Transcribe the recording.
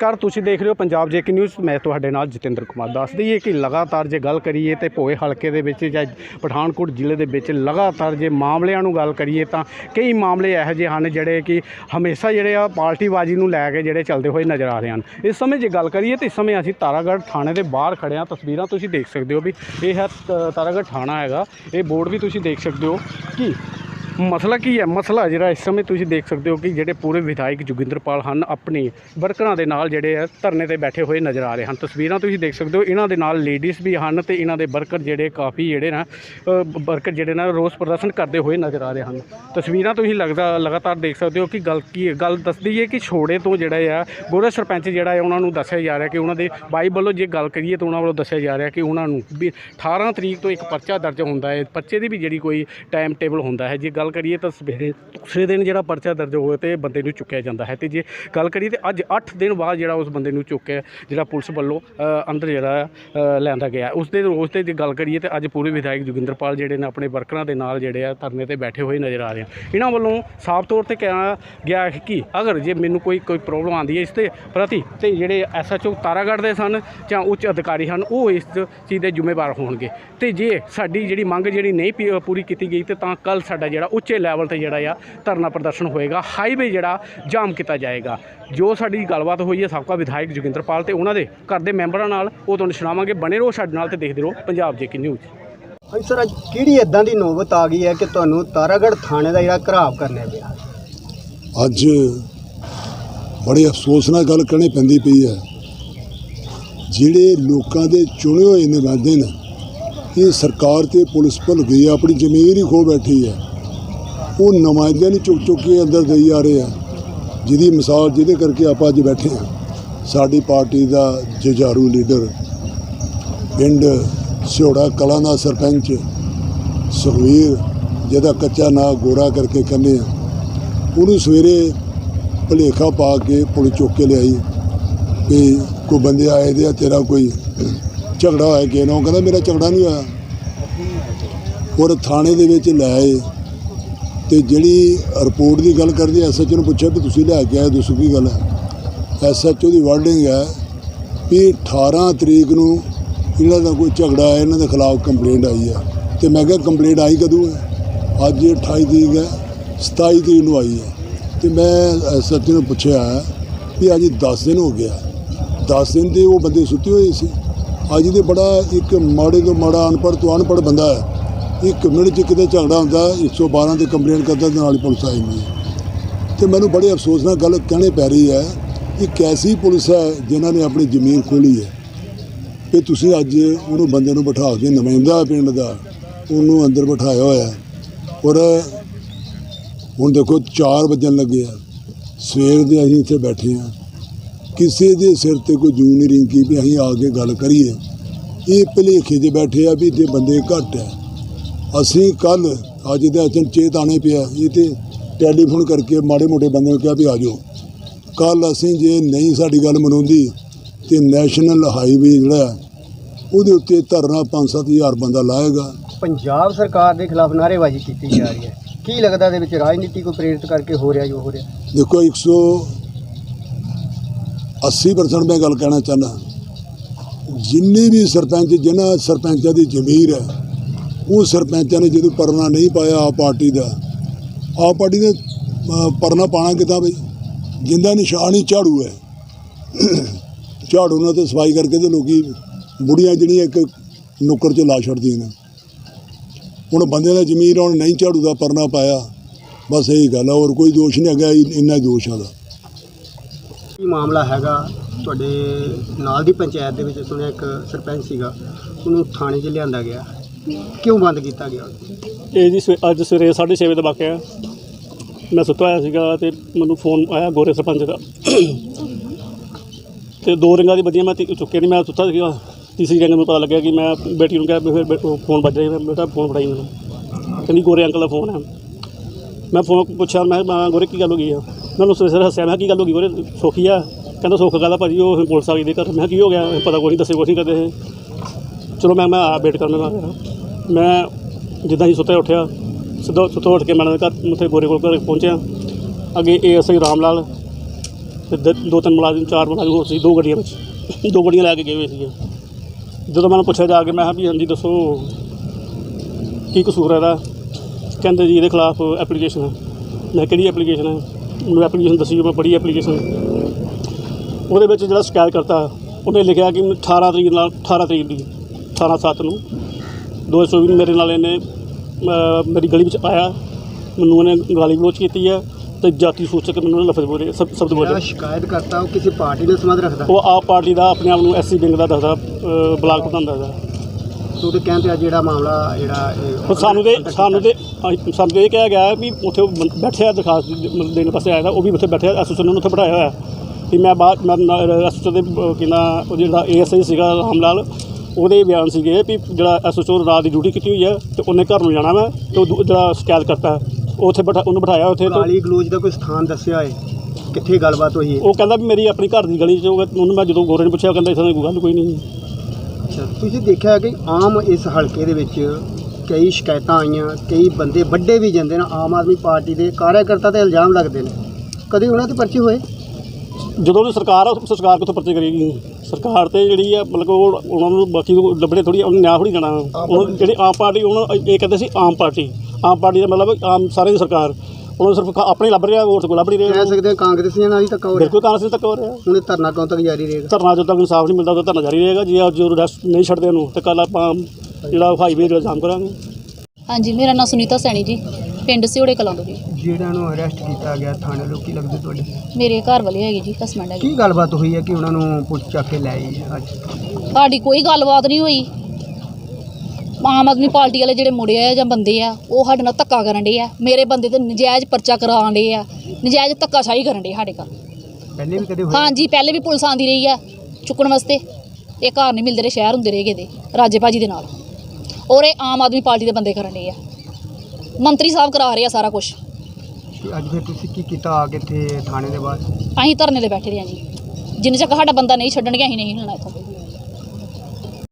ਨਮਸਕਾਰ, ਤੁਸੀਂ ਦੇਖ ਰਹੇ ਹੋ ਪੰਜਾਬ ਜੇਕੇ ਨਿਊਜ਼। ਮੈਂ ਤੁਹਾਡੇ ਨਾਲ ਜਤਿੰਦਰ ਕੁਮਾਰ ਦੱਸ ਦਈਏ ਕਿ ਲਗਾਤਾਰ ਜੇ ਗੱਲ ਕਰੀਏ ਤੇ ਭੋਏ ਹਲਕੇ ਦੇ ਵਿੱਚ ਜਾਂ ਪਠਾਨਕੋਟ ਜ਼ਿਲ੍ਹੇ ਦੇ ਵਿੱਚ ਲਗਾਤਾਰ ਜੇ ਮਾਮਲਿਆਂ ਨੂੰ ਗੱਲ ਕਰੀਏ ਤਾਂ ਕਈ ਮਾਮਲੇ ਇਹੋ ਜਿਹੇ ਹਨ ਜਿਹੜੇ ਕਿ ਹਮੇਸ਼ਾ ਜਿਹੜੇ ਆ ਪਾਰਟੀਬਾਜ਼ੀ ਨੂੰ ਲੈ ਕੇ ਜਿਹੜੇ ਚੱਲਦੇ ਹੋਏ ਨਜ਼ਰ ਆ ਰਹੇ ਹਨ। ਇਸ ਸਮੇਂ ਜੇ ਗੱਲ ਕਰੀਏ ਤਾਂ ਇਸ ਸਮੇਂ ਅਸੀਂ ਤਾਰਾਗੜ੍ਹ ਥਾਣੇ ਦੇ ਬਾਹਰ ਖੜੇ ਹਾਂ। ਤਸਵੀਰਾਂ ਤੁਸੀਂ ਦੇਖ ਸਕਦੇ ਹੋ ਵੀ ਇਹ ਹੈ ਤਾਰਾਗੜ੍ਹ ਥਾਣਾ ਹੈਗਾ। ਇਹ ਬੋਰਡ ਵੀ ਤੁਸੀਂ ਦੇਖ ਸਕਦੇ ਹੋ ਕਿ ਮਸਲਾ ਕੀ ਹੈ? ਮਸਲਾ ਜਿਹੜਾ ਇਸ ਸਮੇਂ ਤੁਸੀਂ ਦੇਖ ਸਕਦੇ ਹੋ ਕਿ ਜਿਹੜੇ ਪੂਰੇ ਵਿਧਾਇਕ ਜੋਗਿੰਦਰਪਾਲ ਹਨ, ਆਪਣੀ ਵਰਕਰਾਂ ਦੇ ਨਾਲ ਜਿਹੜੇ ਆ ਧਰਨੇ ਤੇ ਬੈਠੇ ਹੋਏ ਨਜ਼ਰ ਆ ਰਹੇ ਹਨ। ਤਸਵੀਰਾਂ ਤੁਸੀਂ ਦੇਖ ਸਕਦੇ ਹੋ, ਇਹਨਾਂ ਦੇ ਨਾਲ ਲੇਡੀਜ਼ ਵੀ ਹਨ ਤੇ ਇਹਨਾਂ ਦੇ ਵਰਕਰ ਜਿਹੜੇ ਕਾਫੀ ਜਿਹੜੇ ਨਾ ਵਰਕਰ ਜਿਹੜੇ ਨਾ ਰੋਸ ਪ੍ਰਦਰਸ਼ਨ ਕਰਦੇ ਹੋਏ ਨਜ਼ਰ ਆ ਰਹੇ ਹਨ। ਤਸਵੀਰਾਂ ਤੁਸੀਂ ਲੱਗਦਾ, ਲਗਾਤਾਰ ਦੇਖ ਸਕਦੇ ਹੋ ਕਿ ਗੱਲ ਕੀ ਹੈ, ਗੱਲ ਦੱਸਦੀ ਹੈ ਕਿ ਛੋੜੇ ਤੋਂ ਜਿਹੜਾ ਆ, ਗੋਰਾ ਸਰਪੰਚ ਜਿਹੜਾ ਹੈ ਉਹਨਾਂ ਨੂੰ ਦੱਸਿਆ ਜਾ ਰਿਹਾ ਕਿ ਉਹਨਾਂ ਦੇ ਬਾਈ ਵੱਲੋਂ ਜੇ ਗੱਲ ਕਰੀਏ ਤਾਂ ਉਹਨਾਂ ਵੱਲੋਂ ਦੱਸਿਆ ਜਾ ਰਿਹਾ ਕਿ ਉਹਨਾਂ ਨੂੰ ਵੀ 18 ਤਰੀਕ ਤੋਂ ਇੱਕ ਪਰਚਾ ਦਰਜ ਹੁੰਦਾ ਹੈ। ਪਰਚੇ ਦੀ ਵੀ ਜਿਹੜੀ ਕੋਈ ਟਾਈਮ ਟੇਬਲ ਹੁੰਦਾ ਹੈ, ਜੇ ਗੱਲ ਕਰੀਏ ਤਾਂ ਸਵੇਰੇ ਦੂਸਰੇ ਦਿਨ ਜਿਹੜਾ ਪਰਚਾ ਦਰਜ ਹੋਏ ਤੇ ਬੰਦੇ ਨੂੰ ਚੁੱਕਿਆ ਜਾਂਦਾ ਹੈ। ਤੇ ਜੇ ਗੱਲ ਕਰੀਏ ਤੇ ਅੱਜ 8 ਦਿਨ ਬਾਅਦ ਜਿਹੜਾ ਉਸ ਬੰਦੇ ਨੂੰ ਚੁੱਕਿਆ, ਜਿਹੜਾ ਪੁਲਿਸ ਵੱਲੋਂ ਅੰਦਰ ਜਿਹੜਾ ਲੈਂਦਾ ਗਿਆ ਉਸ ਦੇ ਉਸ ਤੇ ਜੇ ਗੱਲ ਕਰੀਏ ਤੇ ਅੱਜ ਪੂਰੇ ਵਿਧਾਇਕ ਜੋਗਿੰਦਰਪਾਲ ਜਿਹੜੇ ਨੇ ਆਪਣੇ ਵਰਕਰਾਂ ਦੇ ਨਾਲ ਜਿਹੜੇ ਆ ਧਰਨੇ ਤੇ ਬੈਠੇ ਹੋਏ ਨਜ਼ਰ ਆ ਰਹੇ ਹਨ। ਇਹਨਾਂ ਵੱਲੋਂ ਸਾਫ਼ ਤੌਰ ਤੇ ਕਿਹਾ ਗਿਆ ਹੈ ਕਿ ਅਗਰ ਜੇ ਮੈਨੂੰ ਕੋਈ ਕੋਈ ਪ੍ਰੋਬਲਮ ਆਉਂਦੀ ਹੈ ਇਸ ਤੇ ਪ੍ਰਤੀ, ਤੇ ਜਿਹੜੇ ਐਸਐਚਓ ਤਾਰਾਗੜ੍ਹ ਦੇ ਸਨ ਜਾਂ ਉੱਚ ਅਧਿਕਾਰੀ ਹਨ, ਉਹ ਇਸ ਚੀਜ਼ ਦੇ ਜ਼ਿੰਮੇਵਾਰ ਹੋਣਗੇ। ਤੇ ਜੇ ਸਾਡੀ ਜਿਹੜੀ ਮੰਗ ਜਿਹੜੀ ਨਹੀਂ ਪੀ- ਪੂਰੀ ਕੀਤੀ ਗਈ ਤੇ ਤਾਂ ਕੱਲ ਸਾਡਾ ਜਿਹੜਾ ਉੱਚੇ ਲੈਵਲ ਤੇ ਜਿਹੜਾ ਆ ਧਰਨਾ ਪ੍ਰਦਰਸ਼ਨ ਹੋਏਗਾ ਹਾਈਵੇ ਜਿਹੜਾ ਜਾਮ ਕੀਤਾ ਜਾਏਗਾ। ਜੋ ਸਾਡੀ ਗੱਲਬਾਤ ਹੋਈ ਹੈ ਸਾਬਕਾ ਵਿਧਾਇਕ ਜੋਗਿੰਦਰਪਾਲ ਤੇ ਉਹਨਾਂ ਦੇ ਘਰ ਦੇ ਮੈਂਬਰਾਂ ਨਾਲ ਉਹ ਤੁਹਾਨੂੰ ਸੁਣਾਵਾਂਗੇ। ਬਣੇ ਰਹੋ ਸਾਡੇ ਨਾਲ ਤੇ ਦੇਖਦੇ ਰਹੋ ਪੰਜਾਬ ਜੇਕੇ ਨਿਊਜ਼ ਹਾਂਜੀ ਸਰ ਅੱਜ ਕਿਹੜੀ ਇਦਾਂ ਦੀ ਨੌਬਤ ਆ ਗਈ ਹੈ ਕਿ ਤੁਹਾਨੂੰ ਤਾਰਾਗੜ੍ਹ ਥਾਣੇ ਦਾ ਜਿਹੜਾ ਘਰਾਵ ਕਰਨਾ ਪਿਆ? ਅੱਜ ਬੜੇ ਅਫਸੋਸ ਨਾਲ ਗੱਲ ਕਹਿਣੀ ਪੈਂਦੀ ਪਈ ਹੈ। ਜਿਹੜੇ ਲੋਕਾਂ ਦੇ ਚੁਣੇ ਹੋਏ ਨੁਮਾਇੰਦੇ ਨੇ ਇਹ ਸਰਕਾਰ ਤੇ ਪੁਲਿਸ ਭੁੱਲ ਗਈ ਆਪਣੀ ਜ਼ਮੀਰ ਹੀ ਖੋ ਬੈਠੀ ਹੈ। ਉਹ ਨੁਮਾਇੰਦਿਆਂ ਨੂੰ ਚੁੱਕ ਚੁੱਕ ਕੇ ਅੰਦਰ ਦੇਈ ਆ ਰਹੇ ਆ, ਜਿਹਦੀ ਮਿਸਾਲ ਜਿਹਦੇ ਕਰਕੇ ਆਪਾਂ ਅੱਜ ਬੈਠੇ ਹਾਂ ਸਾਡੀ ਪਾਰਟੀ ਦਾ ਜੁਝਾਰੂ ਲੀਡਰ ਪਿੰਡ ਸਿਉੜਾ ਕਲਾਂ ਦਾ ਸਰਪੰਚ ਸੁਖਵੀਰ, ਜਿਹਦਾ ਕੱਚਾ ਨਾਂ ਗੋਰਾ ਕਰਕੇ ਕਹਿੰਦੇ ਆ, ਉਹਨੂੰ ਸਵੇਰੇ ਭਲੇਖਾ ਪਾ ਕੇ ਪੁਲਿਸ ਚੁੱਕ ਕੇ ਲਿਆਈ ਵੀ ਕੋਈ ਬੰਦੇ ਆਏ ਦੇ ਆ, ਤੇਰਾ ਕੋਈ ਝਗੜਾ ਹੋਇਆ ਕਿ ਨਾ ਕਹਿੰਦਾ, ਮੇਰਾ ਝਗੜਾ ਨਹੀਂ ਹੋਇਆ। ਔਰ ਥਾਣੇ ਦੇ ਵਿੱਚ ਲੈ ਆਏ। ਤੇ ਜਿਹੜੀ ਰਿਪੋਰਟ ਦੀ ਗੱਲ ਕਰਦੇ ਐਸਐਚਓ ਨੂੰ ਪੁੱਛਿਆ ਵੀ ਤੁਸੀਂ ਲੈ ਕੇ ਆਏ ਦੱਸੋ ਕੀ ਗੱਲ ਹੈ। ਐਸਐਚਓ ਦੀ ਵਾਰਡਿੰਗ ਹੈ ਵੀ 18 ਤਰੀਕ ਨੂੰ ਇਹਨਾਂ ਦਾ ਕੋਈ ਝਗੜਾ ਹੈ, ਇਹਨਾਂ ਦੇ ਖਿਲਾਫ ਕੰਪਲੇਂਟ ਆਈ ਹੈ। ਤੇ ਮੈਂ ਕਿਹਾ, ਕੰਪਲੇਂਟ ਆਈ ਕਦੋਂ ਹੈ? ਅੱਜ 28 ਤਰੀਕ ਹੈ 27 ਤਰੀਕ ਨੂੰ ਆਈ ਹੈ। ਤੇ ਮੈਂ ਐਸਐਚਓ ਨੂੰ ਪੁੱਛਿਆ ਵੀ ਅੱਜ 10 ਦਿਨ ਹੋ ਗਿਆ। 10 ਦਿਨ 'ਤੇ ਉਹ ਬੰਦੇ ਸੁੱਤੇ ਹੋਏ ਸੀ। ਅੱਜ ਦੇ ਬੜਾ ਇੱਕ ਮਾੜੇ ਤੋਂ ਮਾੜਾ ਅਨਪੜ੍ਹ ਤੋਂ ਅਨਪੜ੍ਹ ਬੰਦਾ ਹੈ। ਇਹ ਕਮਿਊਨਿਟੀ 'ਚ ਕਿਤੇ ਝਗੜਾ ਹੁੰਦਾ 112 ਤੇ ਕੰਪਲੇਂਟ ਕਰਦਾ ਤੇ ਨਾਲ ਹੀ ਪੁਲਿਸ ਆ ਜਾਂਦੀ ਹੈ। ਤੇ ਮੈਨੂੰ ਬੜੇ ਅਫਸੋਸ ਨਾਲ ਗੱਲ ਕਹਿਣੀ ਪੈ ਰਹੀ ਹੈ ਇਹ ਕੈਸੀ ਪੁਲਿਸ ਹੈ ਜਿਨ੍ਹਾਂ ਨੇ ਆਪਣੀ ਜ਼ਮੀਨ ਖੋਲੀ ਹੈ ਕਿ ਤੁਸੀਂ ਅੱਜ ਉਹਨੂੰ ਬੰਦੇ ਨੂੰ ਬਿਠਾ ਕੇ ਨੁਮਾਇੰਦਾ ਪਿੰਡ ਦਾ ਉਹਨੂੰ ਅੰਦਰ ਬਿਠਾਇਆ ਹੋਇਆ ਔਰ ਹੁਣ ਦੇਖੋ 4 ਵਜਣ ਲੱਗੇ ਆ। ਸਵੇਰ ਦੇ ਅਸੀਂ ਇੱਥੇ ਬੈਠੇ ਆ ਕਿਸੇ ਦੇ ਸਿਰ ਤੇ ਕੋਈ ਜੂੰ ਨਹੀਂ ਰਿੰਕੀ ਵੀ ਅਸੀਂ ਆ ਕੇ ਗੱਲ ਕਰੀਏ। ਇਹ ਭਲੇਖੇ 'ਚ ਬੈਠੇ ਆ ਵੀ ਜੇ ਬੰਦੇ ਘੱਟ ਆ ਅਸੀਂ ਕੱਲ ਅੱਜ ਦੇ ਅਚਨ ਚੇਤ ਆਣੇ ਪਿਆ ਇਹ ਤੇ ਟੈਲੀਫੋਨ ਕਰਕੇ ਮਾੜੇ ਮੋਟੇ ਬੰਦੇ ਨੂੰ ਕਿਹਾ ਵੀ ਆ ਜਾਓ। ਕੱਲ ਅਸੀਂ ਜੇ ਨਹੀਂ ਸਾਡੀ ਗੱਲ ਮਨਾਉਂਦੀ ਤੇ ਨੈਸ਼ਨਲ ਹਾਈਵੇ ਜਿਹੜਾ ਉਹਦੇ ਉੱਤੇ ਧਰਨਾ 5-7000 ਬੰਦਾ ਲਾਏਗਾ। ਪੰਜਾਬ ਸਰਕਾਰ ਦੇ ਖਿਲਾਫ ਨਾਅਰੇਬਾਜ਼ੀ ਕੀਤੀ ਜਾ ਰਹੀ ਹੈ। ਕੀ ਲੱਗਦਾ ਇਹਦੇ ਵਿੱਚ ਰਾਜਨੀਤੀ को ਪ੍ਰੇਰਿਤ ਕਰਕੇ ਹੋ ਰਿਹਾ ਜੋ ਹੋ ਰਿਹਾ? ਦੇਖੋ 180% ਮੈਂ ਗੱਲ ਕਹਿਣਾ ਚਾਹੁੰਦਾ। ਜਿੰਨੇ ਵੀ ਸਰਪੰਚ ਜਿਨ੍ਹਾਂ ਸਰਪੰਚਾਂ ਦੀ ਜ਼ਮੀਰ ਹੈ ਉਹ ਸਰਪੰਚਾਂ ਨੇ ਜਦੋਂ ਪਰਨਾ ਨਹੀਂ ਪਾਇਆ ਆਪ ਪਾਰਟੀ ਦਾ, ਆਪ ਪਾਰਟੀ ਨੇ ਪਰਨਾ ਪਾਣਾ ਕਿੱਦਾਂ ਬਈ? ਜਿੰਦਾ ਨਿਸ਼ਾਨ ਹੀ ਝਾੜੂ ਹੈ। ਝਾੜੂ ਨਾਲ ਤਾਂ ਸਫ਼ਾਈ ਕਰਕੇ ਤੇ ਲੋਕੀ ਬੁੜੀਆਂ ਜਿਹੜੀਆਂ ਇੱਕ ਨੁੱਕਰ 'ਚ ਲਾ ਛੱਡਦੀਆਂ ਨੇ। ਹੁਣ ਬੰਦੇ ਦਾ ਜ਼ਮੀਰ ਹੁਣ ਨਹੀਂ ਝਾੜੂ ਦਾ ਪਰਨਾ ਪਾਇਆ। ਬਸ ਇਹੀ ਗੱਲ ਆ, ਹੋਰ ਕੋਈ ਦੋਸ਼ ਨਹੀਂ ਹੈਗਾ ਇ- ਇੰਨਾ ਹੀ ਦੋਸ਼ ਹੈਗਾ ਕੀ ਮਾਮਲਾ ਹੈਗਾ ਤੁਹਾਡੇ ਨਾਲ ਦੀ ਪੰਚਾਇਤ ਦੇ ਵਿੱਚ? ਸੁਣਿਆ ਇੱਕ ਸਰਪੰਚ ਸੀਗਾ, ਉਹਨੂੰ ਥਾਣੇ 'ਚ ਲਿਆਂਦਾ ਗਿਆ। ਕਿਉਂ ਬੰਦ ਕੀਤਾ ਗਿਆ? ਇਹ ਜੀ ਸਵੇ- ਅੱਜ ਸਵੇਰੇ 6:30 ਵਜੇ ਦਾ ਵਾਕਿਆ ਹੈ। ਮੈਂ ਸੁੱਤਾ ਹੋਇਆ ਸੀਗਾ ਤੇ ਮੈਨੂੰ ਫੋਨ ਆਇਆ ਗੋਰੇ ਸਰਪੰਚ ਦਾ। ਤੇ ਦੋ ਰਿੰਗਾਂ ਦੀ ਵੱਜੀਆਂ ਮੈਂ ਤੀ- ਚੁੱਕਿਆ ਨਹੀਂ, ਮੈਂ ਸੁੱਤਾ ਸੀਗਾ। ਤੀਸਰੀ ਰਿੰਗ ਨੂੰ ਪਤਾ ਲੱਗਿਆ ਕਿ ਮੈਂ ਬੇਟੀ ਨੂੰ ਕਿਹਾ ਵੀ ਫਿਰ ਬੇ- ਉਹ ਫੋਨ ਵੱਜ ਰਿਹਾ ਬੇਟਾ ਫੋਨ ਫੜਾਈ ਮੈਨੂੰ। ਕਹਿੰਦੀ ਗੋਰੇ ਅੰਕਲ ਦਾ ਫੋਨ ਹੈ। ਮੈਂ ਫੋਨ ਪੁੱਛਿਆ, ਮੈਂ ਕਿਹਾ ਮੈਂ ਗੋਰੇ ਕੀ ਗੱਲ ਹੋ ਗਈ ਆ? ਮੈਨੂੰ ਸਵੇਰੇ ਸਵੇਰੇ ਹੱਸਿਆ, ਮੈਂ ਕਿਹਾ, ਕੀ ਗੱਲ ਹੋ ਗਈ ਗੋਰੇ? ਸੋਖੀ ਆ? ਕਹਿੰਦਾ, ਸੁੱਖ ਗੱਲ ਆ ਭਾਜੀ, ਉਹ ਹੁਣ ਪੁਲਿਸ ਆ ਗਈ ਦੇ ਘਰ। ਮੈਂ ਕਿਹਾ, ਕੀ ਹੋ ਗਿਆ? ਪਤਾ ਕੋਈ ਨਹੀਂ, ਦੱਸੇ ਕੁਛ ਨਹੀਂ ਕਰਦੇ ਇਹ। ਚਲੋ ਮੈਂ ਮੈਂ ਆ ਵੇਟ ਕਰਨ ਲੱਗਾ। ਮੈਂ ਜਿੱਦਾਂ ਹੀ ਸੁੱਤੇ ਉੱਠਿਆ, ਸਿੱਧਾ ਸੁੱਤੋਂ ਉੱਠ ਕੇ ਮੈਂ ਉਹਨਾਂ ਦੇ ਘਰ ਉੱਥੇ ਗੋਰੇ ਕੋਲ ਘਰ ਪਹੁੰਚਿਆ। ਅੱਗੇ ਏਐਸਆਈ ਰਾਮ ਲਾਲ ਤੇ ਦ- ਦੋ ਤਿੰਨ ਮੁਲਾਜ਼ਮ, ਚਾਰ ਮੁਲਾਜ਼ਮ ਹੋਰ ਸੀ, ਦੋ ਗੱਡੀਆਂ ਵਿੱਚ। ਦੋ ਗੱਡੀਆਂ ਲੈ ਕੇ ਗਏ ਹੋਏ ਸੀਗੇ। ਜਦੋਂ ਮੈਨੂੰ ਪੁੱਛਿਆ ਜਾ ਕੇ, ਮੈਂ ਕਿਹਾ ਵੀ ਹਾਂਜੀ ਦੱਸੋ, ਕੀ ਕਸੂਰ ਹੈ ਇਹਦਾ? ਕਹਿੰਦੇ ਜੀ ਇਹਦੇ ਖਿਲਾਫ ਐਪਲੀਕੇਸ਼ਨ ਹੈ। ਮੈਂ ਕਿਹੜੀ ਐਪਲੀਕੇਸ਼ਨ ਹੈ? ਮੈਨੂੰ ਐਪਲੀਕੇਸ਼ਨ ਦੱਸੀ ਜੋ ਮੈਂ ਪੜ੍ਹੀ ਐਪਲੀਕੇਸ਼ਨ ਉਹਦੇ ਵਿੱਚ ਜਿਹੜਾ ਸ਼ਿਕਾਇਤ ਕਰਤਾ, ਉਹਨੇ ਲਿਖਿਆ ਕਿ ਮੈਨੂੰ 18 ਤਰੀਕ ਨਾਲ 18 ਤਰੀਕ ਦੀ। 18 7 ਨੂੰ। 2024 ਨੂੰ ਮੇਰੇ ਨਾਲ ਇਹਨੇ ਅਹ, ਮੇਰੀ ਗਲੀ ਵਿੱਚ ਆਇਆ। ਮੈਨੂੰ ਉਹਨੇ ਗਾਲੀ ਗਲੋਚ ਕੀਤੀ ਹੈ ਤੇ ਜਾਤੀ ਸੂਚਕ ਮੈਨੂੰ ਉਹਨੇ ਲਫ਼ਜ਼ ਬੋਲੇ ਸਬ ਸ਼ਬਦ ਜਿਹੜਾ ਬੋਲੇ। ਸ਼ਿਕਾਇਤ ਕਰਤਾ ਉਹ ਕਿਸੇ ਪਾਰਟੀ ਨਾਲ ਸੰਬੰਧ ਰੱਖਦਾ? ਉਹ ਆਪ ਪਾਰਟੀ ਦਾ ਆਪਣੇ ਆਪ ਨੂੰ ਐਸਸੀ ਵਿੰਗ ਦਾ ਦੱਸਦਾ ਅਹ, ਬਲਾਕ ਪ੍ਰਧਾਨ ਦੱਸਦਾ। ਤੇ ਉਹਦੇ ਕਹਿੰਦੇ ਆ ਜਿਹੜਾ ਮਾਮਲਾ ਜਿਹੜਾ ਇਹ ਸਾਨੂੰ ਤੇ ਸਾਨੂੰ ਤੇ ਅਸੀਂ- ਸਾਨੂੰ ਤੇ ਇਹ ਕਿਹਾ ਗਿਆ ਵੀ ਉੱਥੇ ਉਹ ਬੰ- ਬੈਠਿਆ ਦਰਖਾਸਤ ਦੇ- ਮਤਲਬ ਦੇਣ ਪਾਸੇ ਆਇਆ ਤਾ, ਉਹ ਵੀ ਉੱਥੇ ਬੈਠਿਆ ਐਸੋਸੀਏਸ਼ਨ ਨੂੰ ਉੱਥੇ ਬਿਠਾਇਆ ਹੋਇਆ। ਵੀ ਮੈਂ ਬਾਅਦ ਮੈਂ ਐਸੋਸੀਏਸ਼ਨ ਦੇ ਅਹ, ਕਿੰਨਾ ਉਹ ਜਿਹੜਾ ਏਐਸਆਈ ਸੀਗਾ ਰਾਮ ਲਾਲ ਉਹਦੇ ਬਿਆਨ ਸੀਗੇ ਵੀ ਜਿਹੜਾ ਐਸੋਸੀਏਸ਼ਨ ਰਾਤ ਦੀ ਡਿਊਟੀ ਕੀਤੀ ਹੋਈ ਹੈ ਤੇ ਉਹਨੇ ਘਰ ਨੂੰ ਜਾਣਾ ਵਾ ਤੇ ਉਹ ਦੂ- ਜਿਹੜਾ ਸ਼ਿਕਾਇਤ ਕਰਤਾ। ਉੱਥੇ ਬਿਠਾ ਉਹਨੂੰ ਬਿਠਾਇਆ ਉੱਥੇ ਤੇ ਗਾਲੀ ਗਲੋਚ ਦਾ ਕੋਈ ਸਥਾਨ ਦੱਸਿਆ ਏ ਕਿੱਥੇ ਗੱਲਬਾਤ ਹੋਈ ਹੈ? ਉਹ ਕਹਿੰਦਾ ਵੀ ਮੇਰੀ ਆਪਣੀ ਘਰ ਦੀ ਗਲੀ 'ਚ ਉਹ- ਉਹਨੂੰ ਮੈਂ ਜਦੋਂ ਗੋਰੇ ਨੂੰ ਪੁੱਛਿਆ ਉਹ ਕਹਿੰਦਾ ਇੱਥੇ ਕੋਈ ਗੱਲ ਕੋਈ ਨਹੀਂ। ਅੱਛਾ ਤੁਸੀਂ ਦੇਖਿਆ ਕਿ ਆਮ ਇਸ ਹਲਕੇ ਦੇ ਵਿੱਚ ਕਈ ਸ਼ਿਕਾਇਤਾਂ ਆਈਆਂ ਕਈ ਬੰਦੇ ਵੱਡੇ ਵੀ ਜਾਂਦੇ ਨੇ ਆਮ ਆਦਮੀ ਪਾਰਟੀ ਦੇ ਕਾਰਜਕਰਤਾ ਤੇ ਇਲਜ਼ਾਮ ਲੱਗਦੇ ਨੇ। ਕਦੇ ਉਹਨਾਂ ਤੇ ਪਰਚੇ ਹੋਏ? ਜਦੋਂ ਦੀ ਸਰਕਾਰ ਆ ਉਸ ਸਰਕਾਰ ਕਿੱਥੋਂ ਪਰਚੇ ਕਰੇਗੀ? ਸਰਕਾਰ ਤੇ ਜਿਹੜੀ ਆ ਮਤਲਬ ਉਹ ਉਹਨਾਂ ਨੂੰ ਬਾਕੀ ਨੂੰ ਲੱਭਣੇ ਥੋੜੀ ਉਹਨੂੰ ਨਿਆਂ ਥੋੜੀ ਦੇਣਾ। ਉਹ ਜਿਹੜੀ ਆਮ ਪਾਰਟੀ ਉਹਨਾਂ ਇਹ ਕਹਿੰਦੇ ਸੀ ਆਮ ਪਾਰਟੀ। ਆਮ ਪਾਰਟੀ ਦਾ ਮਤਲਬ ਆਮ ਸਾਰੇ ਦੀ ਸਰਕਾਰ। ਉਹਨਾਂ ਨੂੰ ਸਿਰਫ ਆਪਣੇ ਲੱਭ ਰਿਹਾ ਵੋਟ ਕੋ ਲੱਭ ਨਹੀਂ ਕਹਿ ਰਿਹਾ ਸਕਦੇ ਹਾਂ ਕਾਂਗਰਸੀਆਂ ਨਾਲ ਹੀ ਧੱਕਾ ਹੋ ਰਿਹਾ। ਬਿਲਕੁਲ ਕਾਂਗਰਸ ਤੱਕ ਹੋ ਰਿਹਾ। ਹੁਣ ਇਹ ਧਰਨਾ ਕਦੋਂ ਤੱਕ ਜਾਰੀ ਰਹੇਗਾ? ਧਰਨਾ ਜਦੋਂ ਤੱਕ ਇਨਸਾਫ ਨਹੀਂ ਮਿਲਦਾ ਉਦੋਂ ਧਰਨਾ ਜਾਰੀ ਰਹੇਗਾ। ਜੇ ਅੱਜ ਜੋ ਰੈਸਟ ਨਹੀਂ ਛੱਡਦੇ ਉਹਨੂੰ ਤੇ ਕੱਲ ਆਪਾਂ ਜਿਹੜਾ ਹਾਈਵੇ ਦਾ ਜਾਮ ਕਰਾਂਗੇ। ਹਾਂਜੀ ਮੇਰਾ ਨਾਮ ਸੁਨੀਤਾ ਸੈਣੀ ਜੀ। ਪਿੰਡ ਸਿਉੜੇ ਕਲਾਂ ਤੋਂ ਜੀ। ਜਿਹੜਾ ਨੂੰ ਅਰੈਸਟ ਕੀਤਾ ਗਿਆ ਥਾਣੇ ਲੋਕੀ ਲੱਗਦੇ ਤੁਹਾਡੇ? ਮੇਰੇ ਘਰ ਵਾਲੇ ਹੈਗੇ ਜੀ ਹਸਬੈਂਡ ਹੈਗੇ। ਕੀ ਗੱਲਬਾਤ ਹੋਈ ਹੈ ਕਿ ਉਹਨਾਂ ਨੂੰ ਪੁਲਿਸ ਚੱਕ ਕੇ ਲੈ ਆਈ ਅੱਜ? ਸਾਡੀ ਕੋਈ ਗੱਲਬਾਤ ਨਹੀਂ ਹੋਈ। ਆਮ ਆਦਮੀ ਪਾਰਟੀ ਵਾਲੇ ਜਿਹੜੇ ਮੁੰਡੇ ਆ ਜਾਂ ਬੰਦੇ ਆ ਉਹ ਸਾਡੇ ਨਾਲ ਧੱਕਾ ਕਰਨ ਡੇ ਆ। ਮੇਰੇ ਬੰਦੇ ਤੇ ਨਜਾਇਜ਼ ਪਰਚਾ ਕਰਾਉਣ ਡੇ ਆ। ਨਜਾਇਜ਼ ਧੱਕਾਸ਼ਾਹੀ ਕਰਨ ਡੇ ਸਾਡੇ ਘਰ। ਪਹਿਲੇ ਵੀ ਕਦੇ ਹੋਇਆ? ਹਾਂਜੀ ਪਹਿਲੇ ਵੀ ਪੁਲਿਸ ਆਂਦੀ ਰਹੀ ਆ ਚੁੱਕਣ ਵਾਸਤੇ। ਇਹ ਘਰ ਨਹੀਂ ਮਿਲਦੇ ਰਹੇ ਸ਼ਹਿਰ ਹੁੰਦੇ ਰਹੇ ਕਿਤੇ ਰਾਜੇ ਭਾਜੀ ਦੇ ਨਾਲ। ਔਰ ਇਹ ਆਮ ਆਦਮੀ ਪਾਰਟੀ ਦੇ ਬੰਦੇ ਕਰਨ ਡੇ ਆ। ਮੰਤਰੀ ਸਾਹਿਬ ਕਰਾ ਰਹੇ ਆ ਸਾਰਾ ਕੁਝ ਅੱਜ ਫਿਰ ਤੁਸੀਂ ਕੀ ਕੀਤਾ ਆ ਕੇ ਇੱਥੇ ਥਾਣੇ ਦੇ ਬਾਹਰ ਅਸੀਂ ਧਰਨੇ ਤੇ ਬੈਠੇ ਰਹੇ ਹਾਂ ਜੀ। ਜਿੰਨੇ ਚੱਕ ਸਾਡਾ ਬੰਦਾ ਨਹੀਂ ਛੱਡਣਗੇ ਅਸੀਂ ਨਹੀਂ ਹਿਲਣਾ ਇੱਥੋਂ।